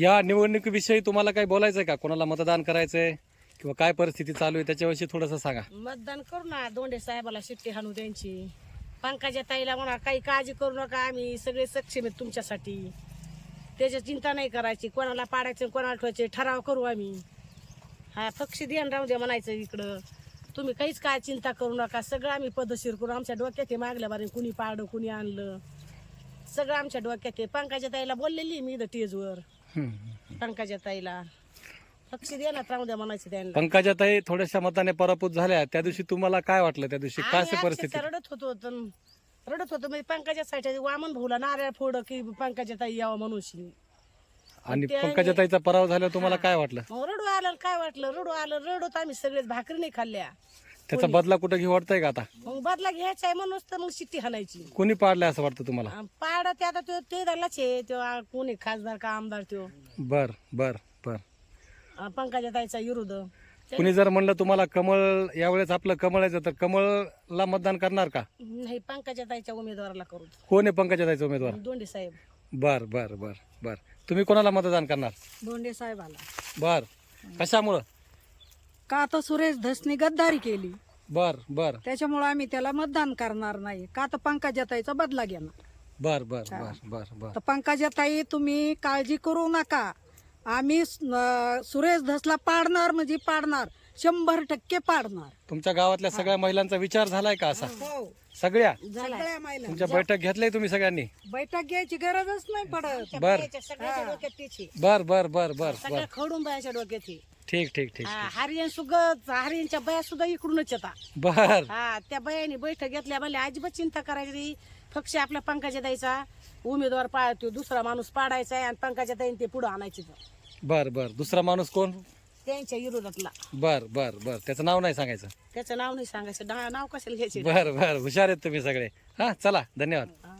या निवडणुकीविषयी तुम्हाला काही बोलायचं आहे का? कोणाला मतदान करायचंय किंवा काय परिस्थिती चालू आहे त्याच्याविषयी थोडंसं सांगा. मतदान करू ना दोंडे साहेबाला शिट्टी हाणू त्यांची पंकजा ताईला म्हणा काही काळजी करू नका आम्ही सगळे सक्षम आहेत तुमच्यासाठी. त्याची चिंता नाही करायची. कोणाला पाडायचं कोणाला ठेवायचे ठराव करू आम्ही. हा पक्षी ध्यान राहू द्या म्हणायचं इकडं. तुम्ही काहीच काय चिंता करू नका. सगळं आम्ही पद्धतशीर करू. आमच्या डोक्यात हे मागल्या बारे कुणी पाडलं कुणी आणलं. सगळं आमच्या डोक्यात आहे पंकजा ताईला बोललेली मी इथं टेजवर. पंकजा ताईला. पक्षी ध्यानात राहू द्या म्हणायचं त्यांना. पंकजाताई थोड्याशा मताने पराभूत झाल्या. त्या दिवशी तुम्हाला काय वाटलं त्या दिवशी? काय आम्ही परिस्थिती? अक्षरशः रडत होतो तर रडत होतो. म्हणजे पंकजासाठी वामन भाऊला नारळ फोड की पंकजा ताई यावं म्हणून आणि ते- पंकजाताईचा पराभव झाल्यावर तुम्हाला काय वाटलं? मग रडू आलं काय वाटलं? रडू आलं रडत आम्ही सगळेच भाकरी नाही खाल्ल्या. त्याचा बदला कुठं घेऊ वाटतंय का आता? मग बदला घ्यायचा आहे म्हणूनच तर मग शिट्टी हाणायची. कोणी पाडलंय असं वाटतं तुम्हाला? अं, पाडा ते आता तो ते आहे. तो आ, कोणी खासदार का आमदार तो? बर बर बर. अं, पंकजा ताईचा विरुद्ध. कुणी जर म्हणलं तुम्हाला कमळ यावेळेस आपलं कमळायचं तर कमळला मतदान करणार का? नाही पंकजा ताईच्या उमेदवाराला करू. कोण आहे पंकजाताईचा उमेदवार? दोंडे साहेब. बर बर बर बर. तुम्ही कोणाला मतदान करणार? दोंडे साहेबाला. बर. कशामुळं? का तर सुरेश धसनी गद्दारी केली? बर बर. त्याच्यामुळे आम्ही त्याला मतदान करणार नाही. का तर पंकजाताईचा बदला घेणार. बर बर बर बर बर. तर पंकजाताई तुम्ही काळजी करू नका. आम्ही अं, सुरेश धसला पाडणार म्हणजे पाडणार. शंभर टक्के पाडणार. तुमच्या गावातल्या सगळ्या महिलांचा विचार झालाय का असा? हो. सगळ्या? सगळ्या महिला तुमच्या बैठक घेतली तुम्ही सगळ्यांनी? बैठक घ्यायची गरजच नाही पडत. बर. बायाच्या सगळ्याच्या डोक्यात तिची. बर बर बर बर बर. सगळ्या खडून बायाच्या डोक्यात ठीक ठीक ठीक हा, हरियाण सुद्धा हरियाणच्या बाया सुद्धा इकडूनच येतात बर. हा त्या बायांनी बैठक घेतल्या म्हणजे अजिबात चिंता करायची नाही पक्ष आपल्या पंकजा द्यायचा उमेदवार पाळतो दुसरा माणूस पाडायचा आणि पंकजा ताईन ते पुढे आणायचे बर बर. दुसरा माणूस कोण? त्यांच्या विरोधातला. बर बर बर. त्याचं नाव नाही सांगायचं. त्याचं नाव नाही सांगायचं. डा- नाव कशाला घ्यायचे? बर बर. हुशार आहेत तुम्ही सगळे. हा चला. धन्यवाद. हा.